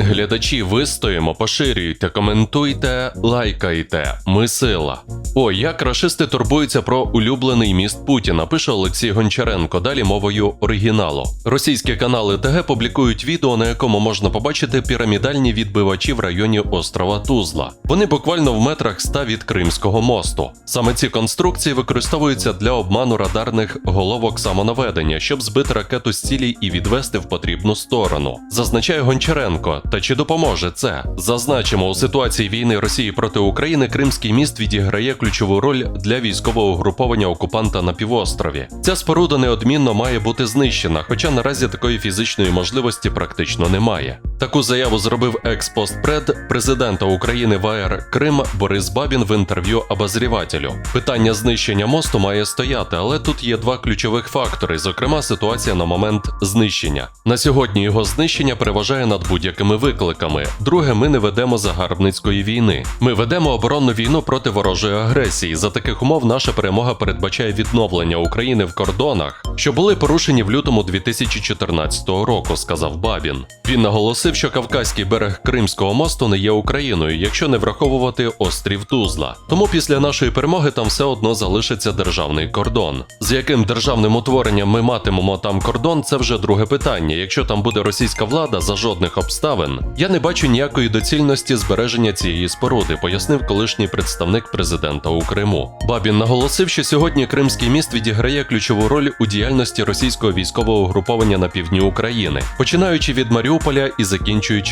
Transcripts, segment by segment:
глядачі, вистоїмо, поширюйте, коментуйте, лайкайте. Ми сила. О, як рашисти турбуються про улюблений міст Путіна, пише Олексій Гончаренко. Далі мовою оригіналу. Російські канали ТГ публікують відео, на якому можна побачити пірамідальні відбивачі в районі острова Тузла. Вони буквально в метрах ста від Кримського мосту. Саме ці конструкції використовуються для обману радарних головок самонаведення, щоб збити ракету з цілі і відвести в потрібну сторону. Зазначає Гончаренко. Та чи допоможе це? Зазначимо, у ситуації війни Росії проти України Кримський міст відіграє ключову роль для військового угруповання окупанта на півострові. Ця споруда неодмінно має бути знищена, хоча наразі такої фізичної можливості практично немає. Таку заяву зробив експостпред президента України в АР Крим Борис Бабін в інтерв'ю обозрівателю. Питання знищення мосту має стояти, але тут є два ключових фактори, зокрема ситуація на момент знищення. На сьогодні його знищення переважає над будь-якими викликами. Друге, ми не ведемо загарбницької війни. Ми ведемо оборонну війну проти ворожої агресії. За таких умов наша перемога передбачає відновлення України в кордонах, що були порушені в лютому 2014 року, сказав Бабін. Він наголосив, що Кавказький берег Кримського мосту не є Україною, якщо не враховувати острів Тузла. Тому після нашої перемоги там все одно залишиться державний кордон. З яким державним утворенням ми матимемо там кордон, це вже друге питання. Якщо там буде російська влада за жодних обставин, я не бачу ніякої доцільності збереження цієї споруди, пояснив колишній представник президента у Криму. Бабін наголосив, що сьогодні Кримський міст відіграє ключову роль у діяльності російського військового угруповання на півдні України, починаючи від Маріуполя і закінчуючи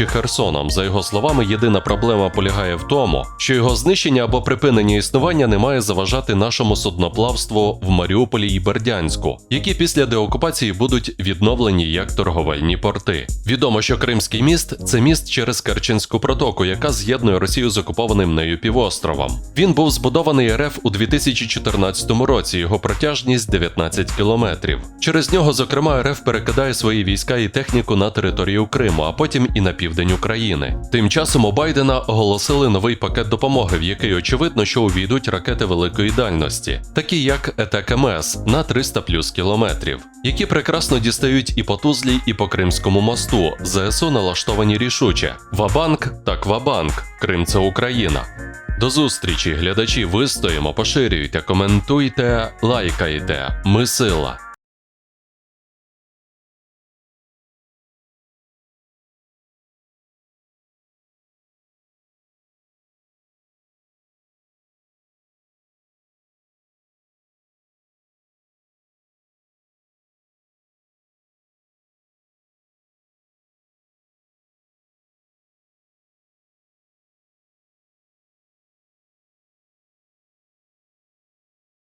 Херсоном. За його словами, єдина проблема полягає в тому, що його знищення або припинення існування не має заважати нашому судноплавству в Маріуполі і Бердянську, які після деокупації будуть відновлені як торговельні порти. Відомо, що Кримський міст це міст через Керченську протоку, яка з'єднує Росію з окупованим нею півостровом. Він був збудований РФ у 2014 році. Його протяжність 19 кілометрів. Через нього, зокрема, РФ перекидає свої війська і техніку на територію Криму, а потім і на південь України. Тим часом у Байдена оголосили новий пакет допомоги, в який очевидно, що увійдуть ракети великої дальності, такі як ЕТКМС на 300 плюс кілометрів, які прекрасно дістають і по Тузлі, і по Кримському мосту. ЗСУ налаштовані рішуче. Вабанк так вабанк. Крим це Україна. До зустрічі, глядачі. Вистоїмо, поширюйте, коментуйте, лайкайте. Ми сила.